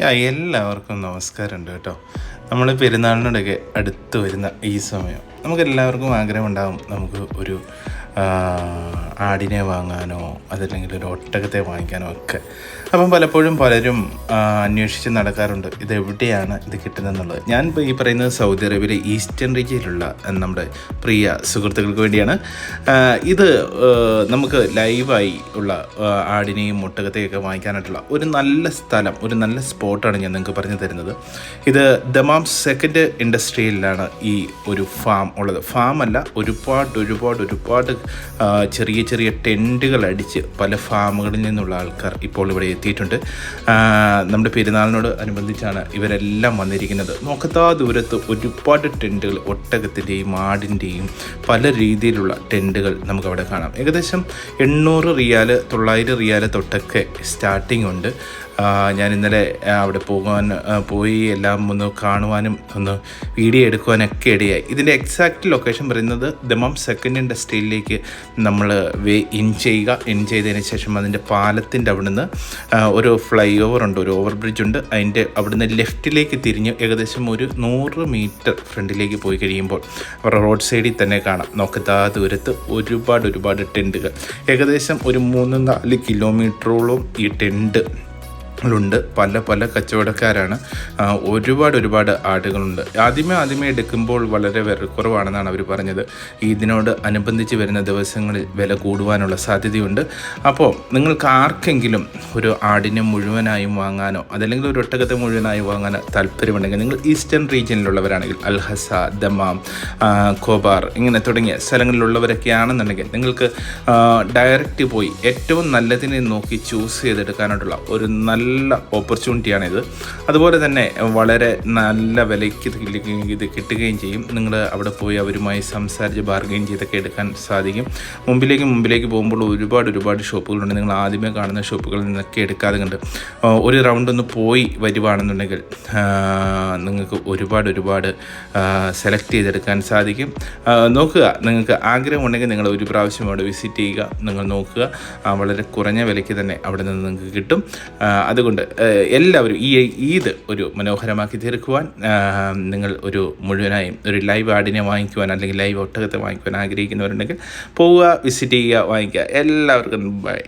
Hi എല്ലാവർക്കും നമസ്കാരമുണ്ട് കേട്ടോ. നമ്മൾ പെരുന്നാളിനോടൊക്കെ അടുത്ത് വരുന്ന ഈ സമയം. നമുക്കെല്ലാവർക്കും ആഗ്രഹമുണ്ടാകും നമുക്ക് ഒരു ആടിനെ വാങ്ങാനോ അതല്ലെങ്കിൽ ഒരു ഒട്ടകത്തെ വാങ്ങിക്കാനോ ഒക്കെ. അപ്പം പലപ്പോഴും പലരും അന്വേഷിച്ച് നടക്കാറുണ്ട് ഇത് എവിടെയാണ് ഇത് കിട്ടുന്നതെന്നുള്ളത്. ഞാൻ ഈ പറയുന്നത് സൗദി അറേബ്യയിലെ ഈസ്റ്റേൺ റീജിയനിലുള്ള നമ്മുടെ പ്രിയ സുഹൃത്തുക്കൾക്ക് വേണ്ടിയാണ്. ഇത് നമുക്ക് ലൈവായി ഉള്ള ആടിനെയും ഒട്ടകത്തെയൊക്കെ വാങ്ങിക്കാനായിട്ടുള്ള ഒരു നല്ല സ്ഥലം ഒരു നല്ല സ്പോട്ടാണ് ഞാൻ നിങ്ങൾക്ക് പറഞ്ഞു തരുന്നത്. ഇത് ദമാം സെക്കൻഡ് ഇൻഡസ്ട്രിയിലാണ് ഈ ഒരു ഫാം ഉള്ളത്. ഫാം അല്ല ഒരുപാട് ഒരുപാട് ഒരുപാട് ചെറിയ ചെറിയ ടെന്റുകൾ അടിച്ച് പല ഫാമുകളിൽ നിന്നുള്ള ആൾക്കാർ ഇപ്പോൾ ഇവിടെ എത്തിയിട്ടുണ്ട്. നമ്മുടെ പെരുന്നാളിനോട് അനുബന്ധിച്ചാണ് ഇവരെല്ലാം വന്നിരിക്കുന്നത്. നോക്കത്താ ദൂരത്ത് ഒരുപാട് ടെന്റുകൾ ഒട്ടകത്തിന്റെയും ആടിന്റെയും പല രീതിയിലുള്ള ടെന്റുകൾ നമുക്കവിടെ കാണാം. ഏകദേശം എണ്ണൂറ് റിയാൽ തൊള്ളായിരം റിയാൽ തൊട്ടൊക്കെ സ്റ്റാർട്ടിംഗ് ഉണ്ട്. ഞാൻ ഇന്നലെ അവിടെ പോകാൻ പോയി എല്ലാം ഒന്ന് കാണുവാനും ഒന്ന് വീഡിയോ എടുക്കുവാനൊക്കെ ഇടയായി. ഇതിന്റെ എക്സാക്റ്റ് ലൊക്കേഷൻ പറയുന്നത് ദമം സെക്കൻഡ് ഇൻഡസ്ട്രിയിലേക്ക് നമ്മൾ വേ ഇൻ ചെയ്യുക. ഇൻ ചെയ്തതിന് ശേഷം അതിന്റെ പാലത്തിന്റെ അവിടുന്ന് ഒരു ഫ്ലൈ ഓവർ ഉണ്ട് ഒരു ഓവർ ബ്രിഡ്ജ് ഉണ്ട്. അതിന്റെ അവിടുന്ന് ലെഫ്റ്റിലേക്ക് തിരിഞ്ഞ് ഏകദേശം ഒരു നൂറ് മീറ്റർ ഫ്രണ്ടിലേക്ക് പോയി കഴിയുമ്പോൾ അവരുടെ റോഡ് സൈഡിൽ തന്നെ കാണാം. നോക്കത്താ ദൂരത്ത് ഒരുപാട് ഒരുപാട് ടെന്റുകൾ ഏകദേശം ഒരു മൂന്ന് നാല് കിലോമീറ്ററോളം ഈ ടെന്റ് ുണ്ട് പല പല കച്ചവടക്കാരാണ്. ഒരുപാട് ഒരുപാട് ആടുകളുണ്ട്. ആദ്യമേ ആദ്യമേ എടുക്കുമ്പോൾ വളരെ വിലക്കുറവാണെന്നാണ് അവർ പറഞ്ഞത്. ഇതിനോട് അനുബന്ധിച്ച് വരുന്ന ദിവസങ്ങളിൽ വില കൂടുവാനുള്ള സാധ്യതയുണ്ട്. അപ്പോൾ നിങ്ങൾക്ക് ആർക്കെങ്കിലും ഒരു ആടിനെ മുഴുവനായും വാങ്ങാനോ അതല്ലെങ്കിൽ ഒരു ഒട്ടകത്തെ മുഴുവനായും വാങ്ങാനോ താല്പര്യമുണ്ടെങ്കിൽ നിങ്ങൾ ഈസ്റ്റേൺ റീജിയനിലുള്ളവരാണെങ്കിൽ അൽഹസ ദമാം കോബാർ ഇങ്ങനെ തുടങ്ങിയ സ്ഥലങ്ങളിലുള്ളവരൊക്കെ ആണെന്നുണ്ടെങ്കിൽ നിങ്ങൾക്ക് ഡയറക്റ്റ് പോയി ഏറ്റവും നല്ലതിനെ നോക്കി ചൂസ് ചെയ്തെടുക്കാനായിട്ടുള്ള ഒരു നല്ല ഓപ്പർച്യൂണിറ്റിയാണിത്. അതുപോലെ തന്നെ വളരെ നല്ല വിലയ്ക്ക് ഇത് കിട്ടുകയും- ഇത് ചെയ്യും. നിങ്ങൾ അവിടെ പോയി അവരുമായി സംസാരിച്ച് ബാർഗെയിൻ ചെയ്തൊക്കെ എടുക്കാൻ സാധിക്കും. മുമ്പിലേക്ക് മുമ്പിലേക്ക് പോകുമ്പോൾ ഒരുപാട് ഒരുപാട് ഷോപ്പുകളുണ്ട്. നിങ്ങൾ ആദ്യമേ കാണുന്ന ഷോപ്പുകളിൽ നിന്നൊക്കെ എടുക്കാതെ കണ്ട് ഒരു റൗണ്ട് ഒന്ന് പോയി വരുവാണെന്നുണ്ടെങ്കിൽ നിങ്ങൾക്ക് ഒരുപാട് ഒരുപാട് സെലക്ട് ചെയ്തെടുക്കാൻ സാധിക്കും. നോക്കുക നിങ്ങൾക്ക് ആഗ്രഹമുണ്ടെങ്കിൽ നിങ്ങൾ ഒരു പ്രാവശ്യം അവിടെ വിസിറ്റ് ചെയ്യുക. നിങ്ങൾ നോക്കുക വളരെ കുറഞ്ഞ വിലയ്ക്ക് തന്നെ അവിടെ നിന്ന് നിങ്ങൾക്ക് കിട്ടും. അതുകൊണ്ട് എല്ലാവരും ഈ ഈദ് ഒരു മനോഹരമാക്കി തീർക്കുവാൻ നിങ്ങൾ ഒരു മുഴുവനായും ഒരു ലൈവ് ആടിനെ വാങ്ങിക്കുവാൻ അല്ലെങ്കിൽ ലൈവ് ഒട്ടകത്തെ വാങ്ങിക്കുവാൻ ആഗ്രഹിക്കുന്നവരുണ്ടെങ്കിൽ പോവുക വിസിറ്റ് ചെയ്യുക വാങ്ങിക്കുക. എല്ലാവർക്കും ബൈ.